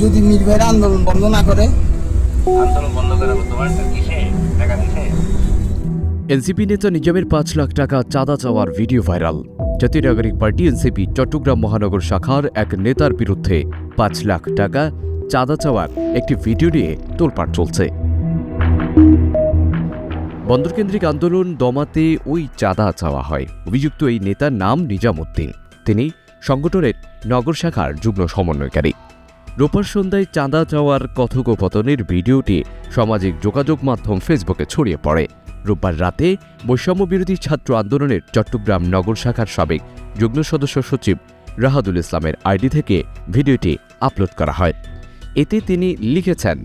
যদি মীর ভাইয়ের আন্দোলন বন্ধ না করে? আন্দোলন বন্ধ করে তোমার কিসে? টাকা দিছে এনসিপি নেতা নিজামের পাঁচ লাখ টাকা চাঁদা চাওয়ার ভিডিও ভাইরাল। জাতীয় নাগরিক পার্টি এনসিপি চট্টগ্রাম মহানগর শাখার এক নেতার বিরুদ্ধে পাঁচ লাখ টাকা চাঁদা চাওয়ার একটি ভিডিও নিয়ে তোলপাড় চলছে। বন্দরকেন্দ্রিক আন্দোলন দমাতে ওই চাঁদা চাওয়া হয়। অভিযুক্ত এই নেতার নাম নিজামুদ্দিন। তিনি সংগঠনের নগর শাখার যুগ্ম সমন্বয়কারী। রোপার সন্ধ্যায় চাঁদা চাওয়ার কথোপকথনের ভিডিওটি সামাজিক যোগাযোগ মাধ্যম ফেসবুকে ছড়িয়ে পড়ে। রোববার রাতে বৈষম্য বিরোধী ছাত্র আন্দোলনের চট্টগ্রাম নগর শাখার সাবেক যুগ্ম সদস্য সচিব রাহাদুল ইসলামের আইডি থেকে ভিডিওটি আপলোড করা হয়। এতে তিনি লিখেছেন,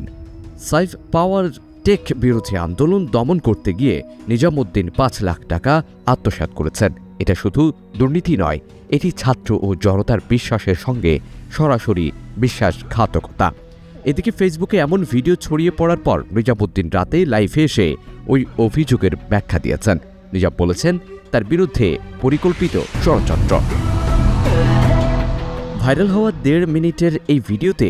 সাইফ পাওয়ার টেক বিরোধী আন্দোলন দমন করতে গিয়ে নিজামুদ্দিন পাঁচ লাখ টাকা আত্মসাৎ করেছেন। এটা শুধু দুর্নীতি নয়, এটি ছাত্র ও জনতার বিশ্বাসের সঙ্গে সরাসরি বিশ্বাসঘাতকতা। এদিকে ফেসবুকে এমন ভিডিও ছড়িয়ে পড়ার পর নিজামুদ্দিন রাতে লাইভে এসে ওই অভিযোগের ব্যাখ্যা দিয়েছেন। নিজাম বলেছেন, তার বিরুদ্ধে পরিকল্পিত ষড়যন্ত্র। ভাইরাল হওয়া দেড় মিনিটের এই ভিডিওতে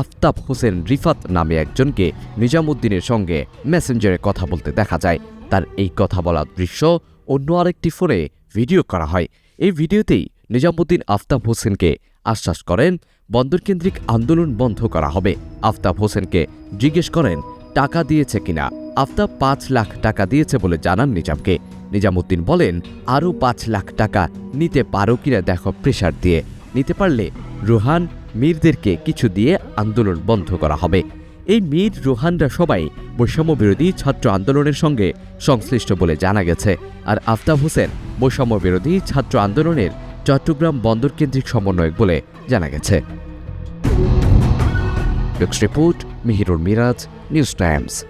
আফতাব হোসেন রিফাত নামে একজনকে নিজামুদ্দিনের সঙ্গে মেসেঞ্জারে কথা বলতে দেখা যায়। তার এই কথা বলার দৃশ্য অন্য আরেকটি ফোনে ভিডিও করা হয়। এই ভিডিওতেই নিজামুদ্দিন আফতাব হোসেনকে আশ্বাস করেন বন্দরকেন্দ্রিক আন্দোলন বন্ধ করা হবে। আফতাব হোসেনকে জিজ্ঞেস করেন, টাকা দিয়েছে কিনা? আফতাব পাঁচ লাখ টাকা দিয়েছে বলে জানান নিজামকে। নিজামুদ্দিন বলেন, আরও পাঁচ লাখ টাকা নিতে পারো কিনা দেখো প্রেশার দিয়ে। নিতে পারলে রোহান মীরদেরকে কিছু দিয়ে আন্দোলন বন্ধ করা হবে। এই মীর রোহানরা সবাই বৈষম্য বিরোধী ছাত্র আন্দোলনের সঙ্গে সংশ্লিষ্ট বলে জানা গেছে। আর আফতাব হোসেন বৈষম্য বিরোধী ছাত্র আন্দোলনের চট্টগ্রাম বন্দর কেন্দ্রিক সমন্বয়ক বলে জানা গেছে। Report, Mihirur Miraj, news times.